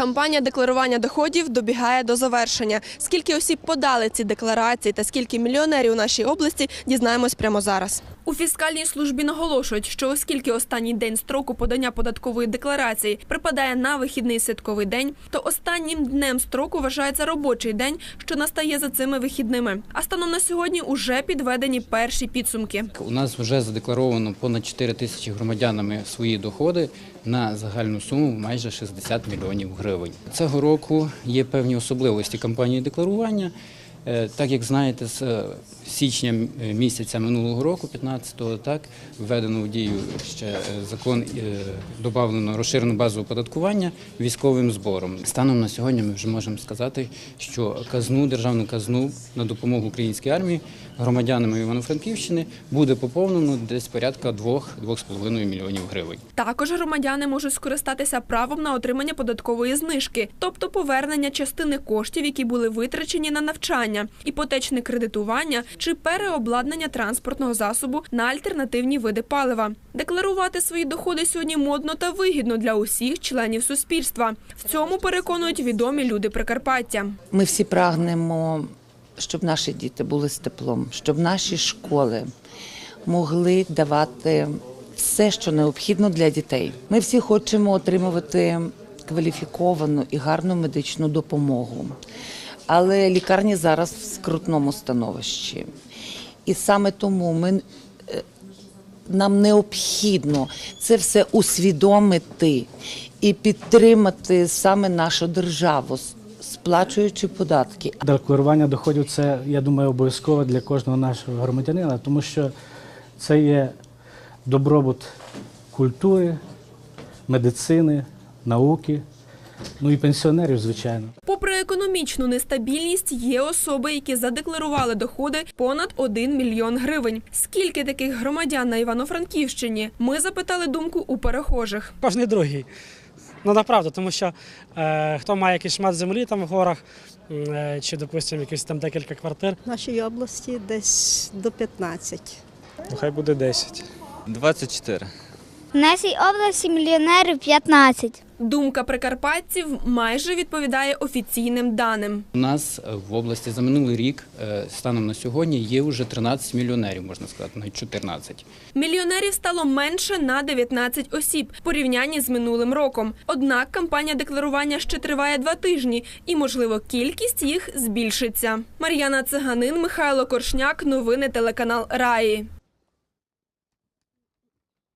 Кампанія декларування доходів добігає до завершення. Скільки осіб подали ці декларації та скільки мільйонерів у нашій області дізнаємось прямо зараз. У фіскальній службі наголошують, що оскільки останній день строку подання податкової декларації припадає на вихідний святковий день, то останнім днем строку вважається робочий день, що настає за цими вихідними. А станом на сьогодні уже підведені перші підсумки. У нас вже задекларовано понад 4 тисячі громадянами свої доходи на загальну суму майже 60 мільйонів гривень. Цього року є певні особливості кампанії декларування. Е, Так як знаєте, з е, січня е, місяця минулого року, 15-го, так введено в дію ще закон, додавлено розширену базу оподаткування військовим збором. Станом на сьогодні ми вже можемо сказати, що казну, державну казну на допомогу українській армії громадянами Івано-Франківщини буде поповнено десь порядка 2-2,5 мільйонів гривень. Також громадяни можуть скористатися правом на отримання податкової знижки, тобто повернення частини коштів, які були витрачені на навчання, іпотечне кредитування чи переобладнання транспортного засобу на альтернативні види палива. Декларувати свої доходи сьогодні модно та вигідно для усіх членів суспільства. В цьому переконують відомі люди Прикарпаття. Ми всі прагнемо, щоб наші діти були з теплом, щоб наші школи могли давати все, що необхідно для дітей. Ми всі хочемо отримувати кваліфіковану і гарну медичну допомогу. Але лікарні зараз в скрутному становищі. І саме тому ми е, нам необхідно це все усвідомити і підтримати саме нашу державу, сплачуючи податки. Декларування доходів це, я думаю, обов'язково для кожного нашого громадянина, тому що це є добробут культури, медицини, науки, ну і пенсіонерів, звичайно. Попри економічну нестабільність, є особи, які задекларували доходи понад 1 мільйон гривень. Скільки таких громадян на Івано-Франківщині? Ми запитали думку у перехожих. Кожний другий. Ну направду, тому що е, хто має якийсь шмат землі там в горах, е, чи, допустимо, якісь там декілька квартир, В нашій області десь до 15. Ну, хай буде 10. 24. В нашій області мільйонерів 15. Думка прикарпатців майже відповідає офіційним даним. У нас в області за минулий рік, е, станом на сьогодні, є вже 13 мільйонерів, можна сказати, навіть 14. Мільйонерів стало менше на 19 осіб в порівнянні з минулим роком. Однак кампанія декларування ще триває два тижні, і можливо кількість їх збільшиться. Мар'яна Циганин, Михайло Коршняк. Новини телеканал Раї.